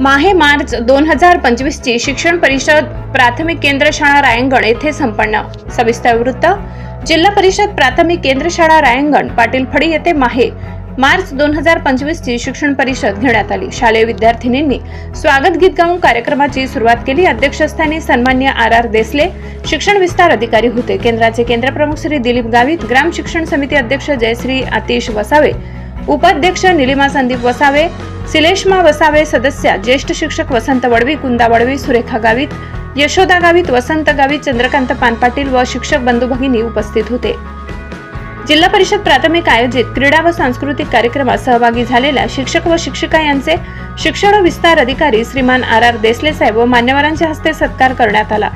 माहे मार्च दोन हजार पंचवीसची शिक्षण परिषद प्राथमिक केंद्र शाळा रायंगण येथे संपन्न. सविस्तर वृत्त. जिल्हा परिषद प्राथमिक केंद्र शाळा रायंगण पाटील फडी येथे माहे मार्च दोन हजार पंचवीसची शिक्षण परिषद घेण्यात आली. शालेय विद्यार्थिनींनी स्वागत गीत गाऊन कार्यक्रमाची सुरुवात केली. अध्यक्षस्थानी सन्मान्य आर आर देसले शिक्षण विस्तार अधिकारी होते. केंद्राचे केंद्रप्रमुख श्री दिलीप गावित ग्राम शिक्षण समिती अध्यक्ष जयश्री आतिश वसावे उपाध्यक्ष निलिमा संदीप वसावे सिलेशमा वसावे सदस्या ज्येष्ठ शिक्षक वसंत वडवी कुंदा वडवी सुरेखा गावित यशोदा गावित वसंत गावित चंद्रकांत पानपाटील व शिक्षक बंधू भगिनी उपस्थित होते. जिल्हा परिषद प्राथमिक आयोजित क्रीडा व सांस्कृतिक कार्यक्रमात सहभागी झालेल्या शिक्षक व शिक्षिका यांचे शिक्षण व विस्तार अधिकारी श्रीमान आर आर देसले साहेब व मान्यवरांच्या हस्ते सत्कार करण्यात आला.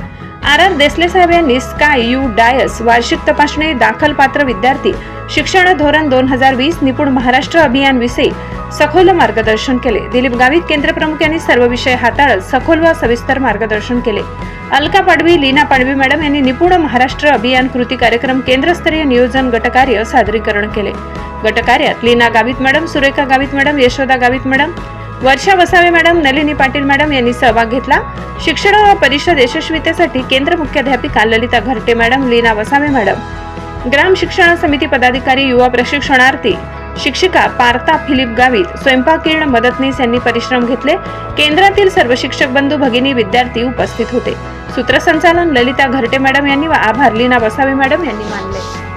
आर आर देसले साहेब यांनी स्काय यू डायस वार्षिक तपासणी दाखल पात्र विद्यार्थी शिक्षण धोरण दोन हजार वीस निपुण महाराष्ट्र अभियान विषयी सखोल मार्गदर्शन केले. दिलीप गावित केंद्रप्रमुख यांनी सर्व विषय हाताळत सखोल व सविस्तर मार्गदर्शन केले. अलका पाडवी लीना पाडवी मॅडम यांनी निपुण महाराष्ट्र अभियान कृती कार्यक्रम केंद्रस्तरीय नियोजन गटकार्य सादरीकरण केले. गटकार्यात Leena Gavit madam Surekha Gavit madam Yashoda Gavit madam Varsha Vasave madam Nalini Patil madam यांनी सहभाग घेतला. शिक्षण व परिषद यशस्वीतेसाठी केंद्र मुख्याध्यापिका ललिता घरटे मॅडम लीना वसावे मॅडम. ग्राम शिक्षण समिती पदाधिकारी युवा प्रशिक्षणार्थी शिक्षिका पार्ता फिलिप गावित स्वयंपाकीर्ण मदतनीस यांनी परिश्रम घेतले. केंद्रातील सर्व शिक्षक बंधू भगिनी विद्यार्थी उपस्थित होते. सूत्रसंचालन ललिता घरटे मॅडम यांनी व आभार लीना वसावे मॅडम यांनी मानले.